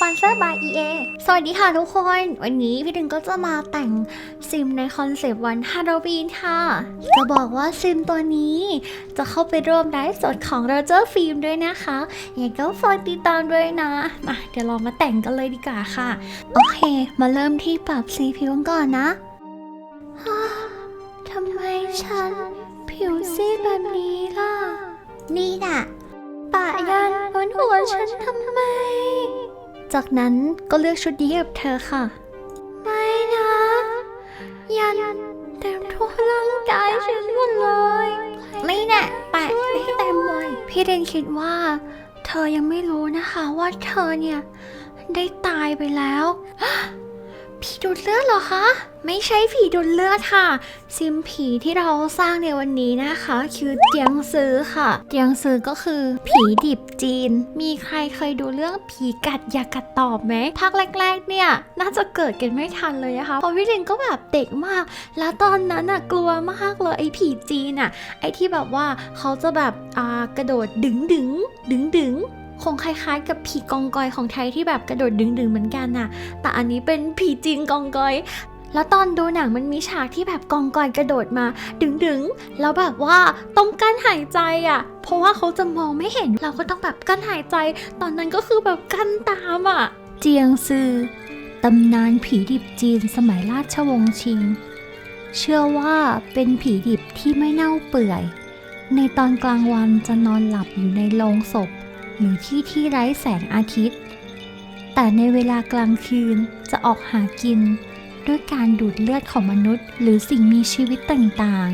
ปอนเซอร์ by EA สวัสดีค่ะทุกคน วันนี้พี่ดึงก็จะมาแต่งซิมในคอนเซปต์วันฮาโลวีนค่ะ จะบอกว่าซิมตัวนี้ จะเข้าไปร่วมไลฟ์สดของโรเจอร์ฟิล์มด้วยนะคะยังไงก็ฝากติดตามด้วยนะมาเดี๋ยวเรามาแต่งกันเลยดีกว่าค่ะ โอเค มาเริ่มที่ปรับสีผิวก่อนนะทำไมฉัน ผิวซีดแบบนี้ล่ะ นี่น่ะปะยันบนหัวฉันทำไม จากนั้นก็เลือกชุดนี้กับเธอค่ะ ไม่นะ ยันเต็มทั่วร่างกายฉันหมดเลย ไม่แน่แปะไม่เต็มเลย พี่เรนคิดว่า เธอยังไม่รู้นะคะว่าเธอเนี่ย ได้ตายไปแล้ว ผีดูดเลือดเหรอคะ ไม่ใช่ผีดูดเลือดค่ะ ซิมผีที่เราสร้างในวันนี้นะคะ คือเตียงซื้อค่ะเตียงซื้อก็คือ ผีดิบจีน มีใครเคยดูเรื่องผีกัดอยากกัดตอบไหมภาคแรก ๆ เนี่ย น่าจะเกิดกันไม่ทันเลยนะคะเพราะพี่ลินก็แบบเด็กมาก แล้วตอนนั้นอะกลัวมากเลยไอ้ผีจีนอะไอ้ที่แบบว่าเขาจะแบบอ่ากระโดดดึงดึงดึงดึง คงคล้ายๆ กับผีกองกอยของไทยที่แบบกระโดดดึงๆเหมือนกันน่ะ แต่อันนี้เป็นผีจีนกองกอย แล้วตอนดูหนังมันมีฉากที่แบบกองกอยกระโดดมาดึงดึงๆ แล้วแบบว่าต้องกั้นหายใจอะ เพราะว่าเขาจะมองไม่เห็น เราก็ต้องแบบกั้นหายใจ ตอนนั้นก็คือแบบกั้นตามอะ เจียงซือตำนานผีดิบจีนสมัยราชวงศ์ชิง เชื่อว่าเป็นผีดิบที่ไม่เน่าเปื่อย ในตอนกลางวันจะนอนหลับอยู่ในโลงศพ หรือที่ที่ไร้แสงอาทิตย์ แต่ในเวลากลางคืนจะออกหากิน ด้วยการดูดเลือดของมนุษย์ หรือสิ่งมีชีวิตต่าง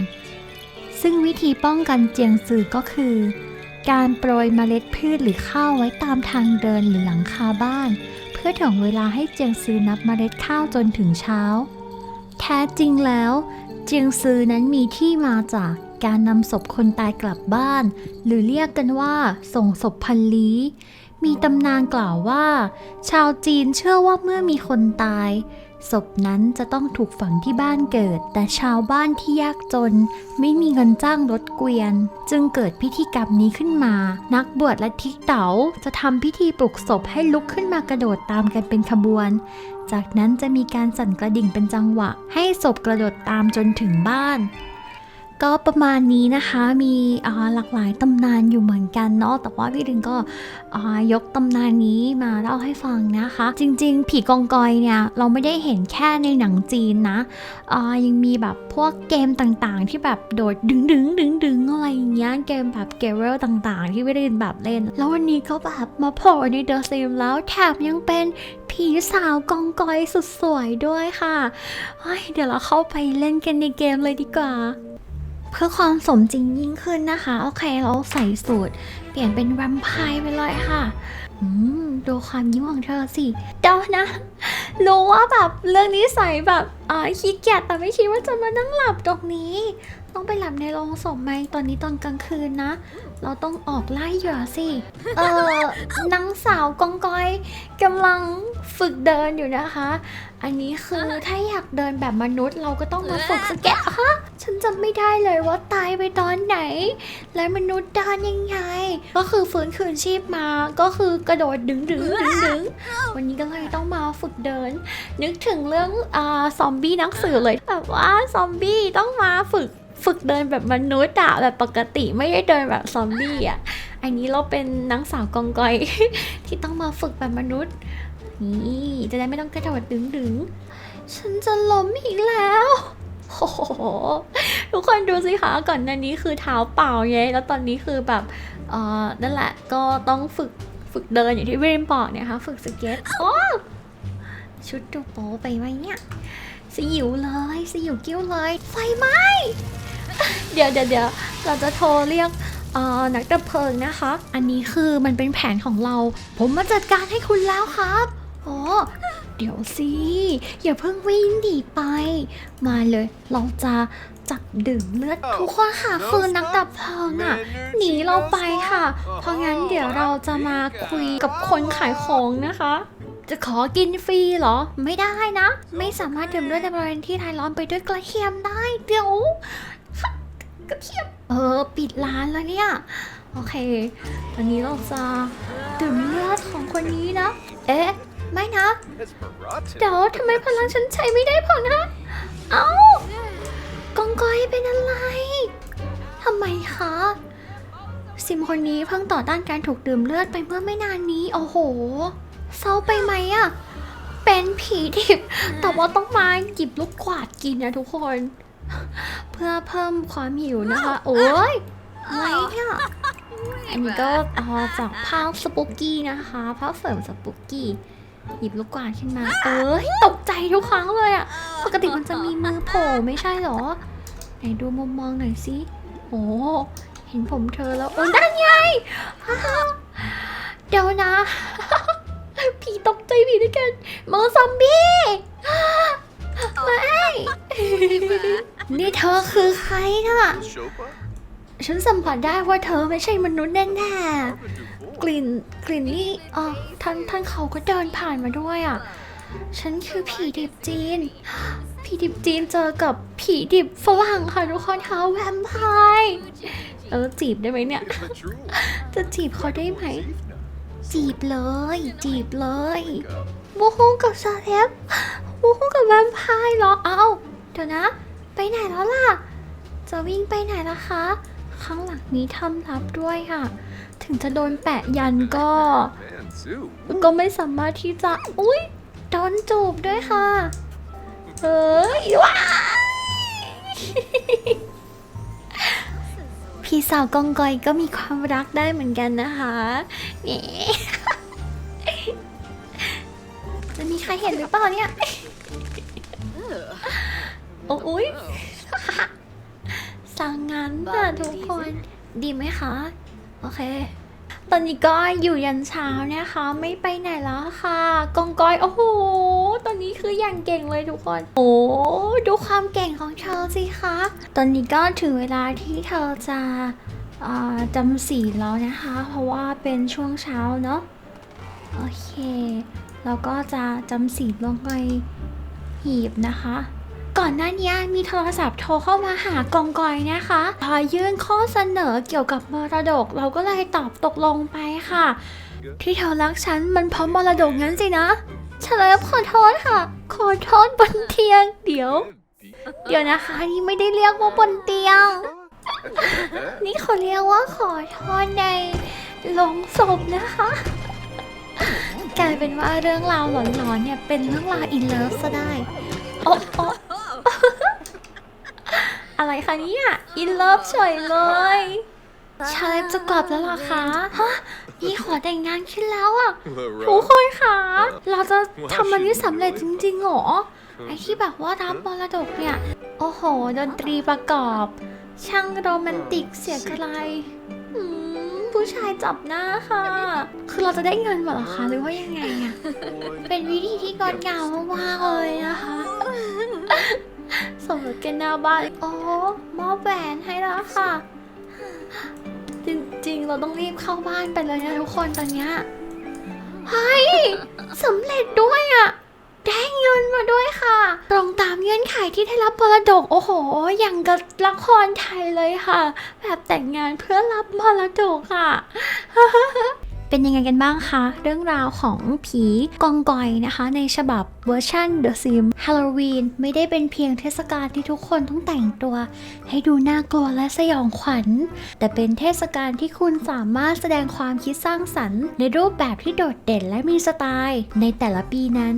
ๆ ซึ่งวิธีป้องกันเจียงซือก็คือ การโปรยเมล็ดพืชหรือข้าวไว้ตามทางเดินหรือหลังคาบ้าน เพื่อถ่วงเวลาให้เจียงซือนับเมล็ดข้าวจนถึงเช้า แท้จริงแล้ว เจียงซือนั้นมีที่มาจาก การนำศพคนตายกลับบ้าน หรือเรียกกันว่า ส่งศพพันลี้ มีตำนานกล่าวว่า ชาวจีนเชื่อว่าเมื่อมีคนตายศพนั้นจะต้องถูกฝังที่บ้านเกิด แต่ชาวบ้านที่ยากจน ไม่มีเงินจ้างรถเกวียน จึงเกิดพิธีกรรมนี้ขึ้นมา นักบวชและทิกเต๋าจะทำพิธีปลุกศพให้ลุกขึ้นมากระโดดตามกันเป็นขบวน จากนั้นจะมีการสั่นกระดิ่งเป็นจังหวะ ให้ศพกระโดดตามจนถึงบ้าน ก็ประมาณนี้นะคะมีหลากหลายตำนานอยู่เหมือนกันเนาะแต่ว่าพี่ดึงก็ยกตำนานนี้มาเล่าให้ฟังนะคะ จริงๆ ผีกองกอยเนี่ยเราไม่ได้เห็นแค่ในหนังจีนนะยังมีแบบพวกเกมต่างๆ ที่แบบโดดดึงดึงดึงดึงอะไรอย่างเงี้ยเกมแบบเกเรลต่างๆ ที่พี่ดึงแบบเล่น แล้ววันนี้ก็แบบมาโผล่ในเดอะซิมแล้วแถมยังเป็นผีสาวกองกอยสุดสวยด้วยค่ะเดี๋ยวเราเข้าไปเล่นกันในเกมเลยดีกว่า เพื่อความสมจริงยิ่งขึ้นนะคะ โอเคเราใส่สูตร เปลี่ยนเป็นแวมไพร์ไปเลยค่ะอืมดูความยิ้มของเธอสิเดานะ รู้ว่าแบบเรื่องนี้ใส่แบบ อ่าขี้เกียจแต่ไม่คิดว่าจะมานั่งหลับตรงนี้ ต้องไปหลับในโรงศพไหมตอนนี้ตอนกลางคืนนะ เราต้องออกไล่เหยื่อสิ เออนางสาวกองกอยกำลังฝึกเดินอยู่นะคะ อันนี้คือถ้าอยากเดินแบบมนุษย์เราก็ต้องมาฝึกสเก็ตฮะฉันจำไม่ได้เลยว่าตายไปตอนไหน และมนุษย์เดินยังไง ก็คือฟื้นคืนชีพมาก็คือกระโดดดึงดึงดึงดึงวันนี้ก็เลยต้องมาฝึกเดิน นึกถึงเรื่องอ่าซอมบี้หนังสือเลยแบบว่าซอมบี้ต้องมาฝึกฝึกเดินแบบมนุษย์อะแบบปกติไม่ได้เดินแบบซอมบี้อะอันนี้เราเป็นนางสาวกองกอย ที่ต้องมาฝึกแบบมนุษย์ นี่จะได้ไม่ต้องกระโดดดึงดึงฉันจะล้มอีกแล้วโอ้โหทุกคนดูสิคะก่อนหน้านี้คือเท้าเปล่าไงแล้วตอนนี้คือแบบเอ่อนั่นแหละก็ต้องฝึกฝึกเดินอย่างที่วิริมบอกเนี่ยค่ะฝึกสเก็ตโอ้ชุดดูโป๊ไปไหมเนี่ย สยิวเลยสยิวกิ้วเลย ไฟไหม้เดี๋ยวเดี๋ยวเดี๋ยวเราจะโทรเรียกเอ่อนักดับเพลิงนะคะ อันนี้คือมันเป็นแผนของเรา ผมมาจัดการให้คุณแล้วครับโอ้เดี๋ยวสิอย่าเพิ่งวิ่งหนีไป มาเลย เราจะจับดื่มเลือดทุกคนค่ะคือนักดับเพลิงอะหนีเราไปค่ะ เพราะงั้นเดี๋ยวเราจะมาคุยกับคนขายของนะคะ จะขอกินฟรีเหรอ ไม่ได้นะ ไม่สามารถดื่มเลือดในบริเวณที่ไทยล้อมไปด้วยกระเทียมได้เดี๋ยวกระเทียมเออ ปิดร้านแล้วเนี่ย โอเค ตอนนี้เราจะดื่มเลือดของคนนี้นะ เอ๊ะ has Maraudon. เดี๋ยวทำไมพลังฉันใช้ไม่ได้ผลฮะเอ้ากองกอยเป็นอะไรทำไมคะซิมคนนี้เพิ่งต่อต้านการถูกดื่มเลือดไปเมื่อไม่นานนี้ โอ้โห เศร้าไปไหมอะเป็นผีดิบแต่ว่าต้องมาหยิบลูกกวาดกินนะทุกคน เพื่อเพิ่มความหิวนะคะ โอ้ยอะไรเนี่ยอันนี้ก็เอาจากภาพสปุกกี้นะคะภาพเสริมสปุกกี้หยิบลูกกวาดขึ้นมา เอ้ยตกใจทุกครั้งเลยอะปกติมันจะมีมือโผล่ไม่ใช่เหรอไหนดูมุมมองหน่อยสิโอ้เห็นผมเธอแล้วโอ้นั่นไง น่ะ ฉันสัมผัสได้ว่าเธอไม่ใช่มนุษย์แน่ๆ กลิ่นกลิ่นนี่อ๋อท่านท่านเขาก็เดินผ่านมาด้วยอะ ฉันคือผีดิบจีน ผีดิบจีนเจอกับผีดิบฝรั่งค่ะทุกคนคะแวมไพร์เออจีบได้ไหมเนี่ย จะจีบเขาได้ไหม จีบเลย จีบเลย Go. บูฮงกับซาเทปบูฮงกับแวมไพร์เหรอ เอาเดี๋ยวนะ ไปไหนแล้วล่ะ จะวิ่งไปไหนล่ะคะ ข้างหลังนี้ทำลับด้วยค่ะ ถึงจะโดนแปะยันก็ Man, Zoo. ก็ไม่สามารถที่จะ อุ้ยโดนจูบด้วยค่ะเอ้ยว้ายพี่สาวกองกอยก็มีความรักได้เหมือนกันนะคะนี่จะมีใครเห็นหรือเปล่าเนี่ย โอ้ย สั่งงานน่ะทุกคน ดีไหมคะ โอเค ตอนนี้ก็อยู่ยันเช้านะคะ ไม่ไปไหนแล้วค่ะ กองกอย โอ้โห ตอนนี้คืออย่างเก่งเลยทุกคน โอ้ดูความเก่งของเธอสิคะ ตอนนี้ก็ถึงเวลาที่เธอจะอ่าจำศีแล้วนะคะ เพราะว่าเป็นช่วงเช้าเนาะ โอเค แล้วก็จะจำศีลลงไปหีบนะคะ ก่อนหน้านี้มีโทรศัพท์โทรเข้ามาหากองกอยนะคะพอยื่นข้อเสนอเกี่ยวกับมรดก เราก็เลยตอบตกลงไปค่ะ ที่เธอรักฉันมันเพราะมรดกงั้นสินะฉันเลยขอโทษค่ะ ขอโทษบนเตียง เดี๋ยว เดี๋ยวนะคะนี่ไม่ได้เรียกว่าบนเตียง นี่เขาเรียกว่าขอโทษในโลงศพนะคะกลายเป็นว่าเรื่องราวหลอนๆเนี่ยเป็นเรื่องราวอินเลิฟซะได้ โอ้โอ้อะ คะเนี่ย อินเลิฟเฉยเลยชาเลฟจะกลับแล้วเหรอคะฮะนี่ขอแต่งงานขึ้นแล้วอะทุกคนคะเราจะทำมันนี้สำเร็จจริงๆเหรอไอที่แบบว่ารับมรดกเนี่ย โอ้โห ดนตรีประกอบ ช่างโรแมนติกเสียใครอืมผู้ชายจับหน้าค่ะ คือเราจะได้เงินเหรอคะ หรือว่ายังไงอะเป็นวิธีที่งดงามมากๆเลยนะคะ สมรสกันหน้าบ้านโอ้มอบแหวนให้แล้วค่ะ จริงๆ เราต้องรีบเข้าบ้านไปเลยนะทุกคนตอนเนี้ยเฮ้ยสำเร็จด้วยอะได้เงินมาด้วยค่ะ ตรงตามเงื่อนไขที่ได้รับมรดก โอ้โห อย่างกับละครไทยเลยค่ะ แบบแต่งงานเพื่อรับมรดกค่ะ เป็นยังไงกันบ้างคะ เรื่องราวของผีกองกอยนะคะ ในฉบับเวอร์ชัน The Sim Halloween ไม่ได้เป็นเพียงเทศกาลที่ทุกคนต้องแต่งตัว ให้ดูน่ากลัวและสยองขวัญ แต่เป็นเทศกาลที่คุณสามารถแสดงความคิดสร้างสรรค์ ในรูปแบบที่โดดเด่นและมีสไตล์ ในแต่ละปีนั้น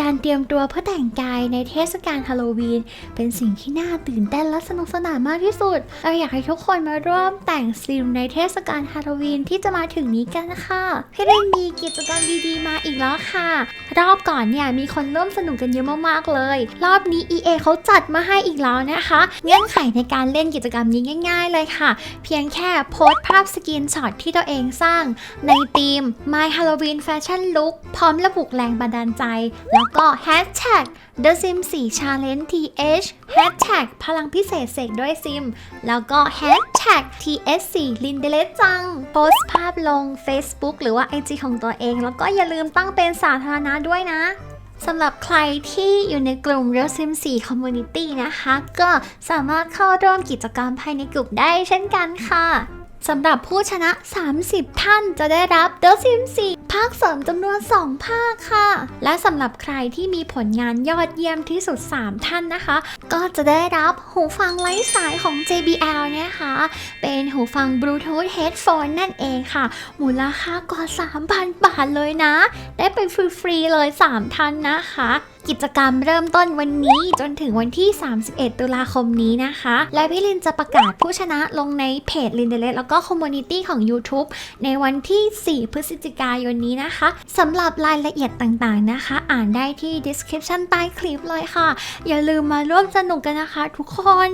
การเตรียมตัวเพื่อแต่งกายในเทศกาลฮาโลวีนเป็นสิ่งที่น่าตื่นเต้นและสนุกสนานมากที่สุดเราอยากให้ทุกคนมาร่วมแต่งสลิมในเทศกาลฮาโลวีนที่จะมาถึงนี้กันนะคะพี่ได้มีกิจกรรมดีๆมาอีกแล้วค่ะ รอบก่อนเนี่ยมีคนร่วมสนุกกันเยอะมากๆเลย รอบนี้ EA เขาจัดมาให้อีกแล้วนะคะ เงื่อนไขในการเล่นกิจกรรมนี้ง่าย ๆ เลยค่ะ เพียงแค่โพสต์ภาพสกรีนช็อตที่ตัวเองสร้าง ในทีม My Halloween Fashion Look พร้อมระบุแรงบันดาลใจ แล้วก็ Hashtag The Sim 4 Challenge TH Hashtag พลังพิเศษเสกด้วยซิม แล้วก็ Hashtag TS4 ลินเดเลจัง โพสภาพลง Facebook หรือว่า IG ของตัวเอง แล้วก็อย่าลืมตั้งเป็นสาธารณะด้วยนะสำหรับใครที่อยู่ในกลุ่ม Real Sim 4 Community นะคะ ก็สามารถเข้าร่วมกิจกรรมภายในกลุ่มได้เช่นกันค่ะ สำหรับผู้ชนะ 30 ท่านจะได้รับ The Sims 4ภาคเสริมจำนวน 2 ภาคค่ะ และสำหรับใครที่มีผลงานยอดเยี่ยมที่สุด 3 ท่านนะคะ ก็จะได้รับหูฟังไร้สายของ JBL นะคะ เป็นหูฟัง Bluetooth Headphone นั่นเองค่ะ มูลค่ากว่า 3,000 บาทเลยนะ ได้ไปฟรีๆเลย 3 ท่านนะคะ กิจกรรมเริ่มต้นวันนี้จนถึงวันที่ 31 ตุลาคมนี้นะคะ และพี่ลินจะประกาศผู้ชนะลงในเพจลินเดเลแล้วก็คอมมูนิตี้ของ YouTube ในวันที่ 4 พฤศจิกายนนี้นะคะสำหรับรายละเอียดต่างๆนะคะ อ่านได้ที่ description ใต้คลิปเลยค่ะ อย่าลืมมาร่วมสนุกกันนะคะทุกคน